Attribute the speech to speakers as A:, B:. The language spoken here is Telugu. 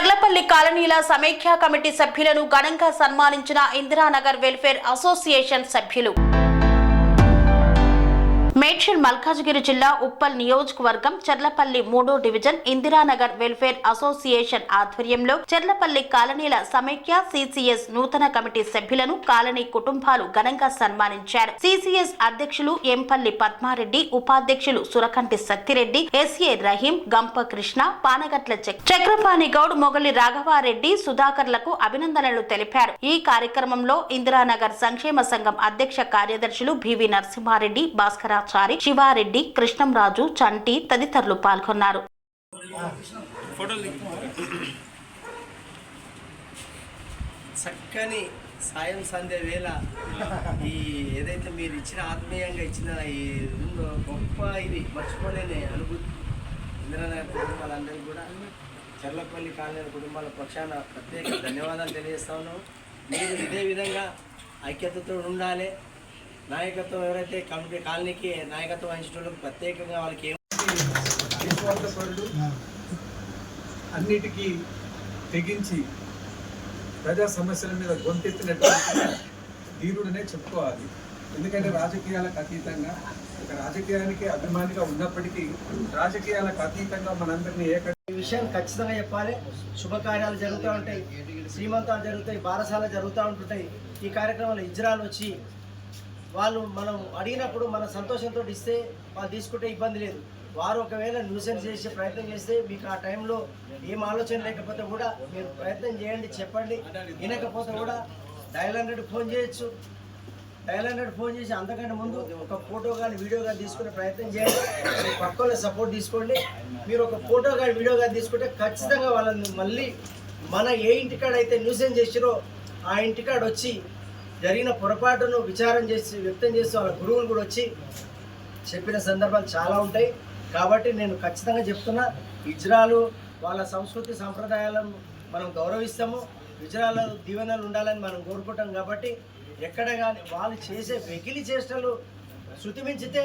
A: చర్లపల్లి కాలనీల సమైక్య కమిటీ సభ్యులను ఘనంగా సన్మానించిన ఇందిరానగర్ వెల్ఫేర్ అసోసియేషన్ సభ్యులు. మేడ్చల్ మల్కాజ్గిరి జిల్లా ఉప్పల్ నియోజకవర్గం చెర్లపల్లి మూడో డివిజన్ ఇందిరానగర్ వెల్ఫేర్ అసోసియేషన్ ఆధ్వర్యంలో చెర్లపల్లి కాలనీల సమైక్య సిసిఎస్ నూతన కమిటీ సభ్యులను కాలనీ కుటుంబాలు ఘనంగా సన్మానించారు. సిసిఎస్ అధ్యక్షులు ఎంపల్లి పద్మారెడ్డి ఉపాధ్యక్షులు సురకంటి సత్తిరెడ్డి ఎస్ఏ రహీం గంప కృష్ణ పానగట్ల చక్- చక్రపాణి గౌడ్ మొగలి రాఘవారెడ్డి సుధాకర్లకు అభినందనలు తెలిపారు. ఈ కార్యక్రమంలో ఇందిరానగర్ సంక్షేమ సంఘం అధ్యక్ష కార్యదర్శులు బివి నరసింహారెడ్డి అధికారి శివారెడ్డి కృష్ణంరాజు చంటి తదితరులు పాల్గొన్నారు.
B: చక్కని సాయం సంధ్య వేళ ఈ ఏదైతే మీరు ఇచ్చిన ఆత్మీయంగా ఇచ్చిన ఈ ఉందో గొప్ప ఇది మర్చిపోలేని అనుభూతి. ఇంద్రనగర్ కుటుంబాలందరికీ కూడా చర్లపల్లి కాలనీ కుటుంబాల పక్షాన ప్రత్యేక ధన్యవాదాలు తెలియజేస్తా ఉన్నాం. మీరు ఇదే విధంగా ఐక్యతతో ఉండాలి. నాయకత్వం ఎవరైతే కమిటీ కాలనీకి నాయకత్వం వహించడం ప్రత్యేకంగా వాళ్ళకి ఏం
C: అన్నిటికీ తెగించి ప్రజా సమస్యల మీద గొంతెత్తినటువంటి ధీరుడనే చెప్పుకోవాలి. ఎందుకంటే రాజకీయాలకు అతీతంగా ఒక రాజకీయానికి అభిమానిగా ఉన్నప్పటికీ రాజకీయాలకు అతీతంగా మనందరినీ ఏక
B: ఈ విషయం ఖచ్చితంగా చెప్పాలి. శుభకార్యాలు జరుగుతూ ఉంటాయి శ్రీమంతాలు జరుగుతాయి బారసాల జరుగుతూ ఉంటుంటాయి ఈ కార్యక్రమంలో ఇజ్రాలు వచ్చి వాళ్ళు మనం అడిగినప్పుడు మన సంతోషంతో ఇస్తే వాళ్ళు తీసుకుంటే ఇబ్బంది లేదు. వారు ఒకవేళ న్యూసెన్స్ చేసే ప్రయత్నం చేస్తే మీకు ఆ టైంలో ఏం ఆలోచన లేకపోతే కూడా మీరు ప్రయత్నం చేయండి చెప్పండి. వినకపోతే కూడా డయల్ హండ్రెడ్ ఫోన్ చేయొచ్చు. డయల్ హండ్రెడ్ ఫోన్ చేసి అంతకంటే ముందు ఒక ఫోటో కానీ వీడియో కానీ తీసుకునే ప్రయత్నం చేయండి. మీ పక్క సపోర్ట్ తీసుకోండి. మీరు ఒక ఫోటో కానీ వీడియో కానీ తీసుకుంటే ఖచ్చితంగా వాళ్ళని మళ్ళీ మన ఏ ఇంటికాడ అయితే న్యూసెన్స్ చేసిరో ఆ ఇంటికాడ వచ్చి జరిగిన పొరపాటును విచారం చేసి వ్యక్తం చేస్తూ వాళ్ళ గురువులు కూడా వచ్చి చెప్పిన సందర్భాలు చాలా ఉంటాయి. కాబట్టి నేను ఖచ్చితంగా చెప్తున్నా ఇజ్రాలు వాళ్ళ సంస్కృతి సాంప్రదాయాలను మనం గౌరవిస్తాము. ఇజ్రాల దీవెనలు ఉండాలని మనం కోరుకుంటాం కాబట్టి ఎక్కడ కానీ వాళ్ళు చేసే వెకిలి చేష్టలు శృతిమించితే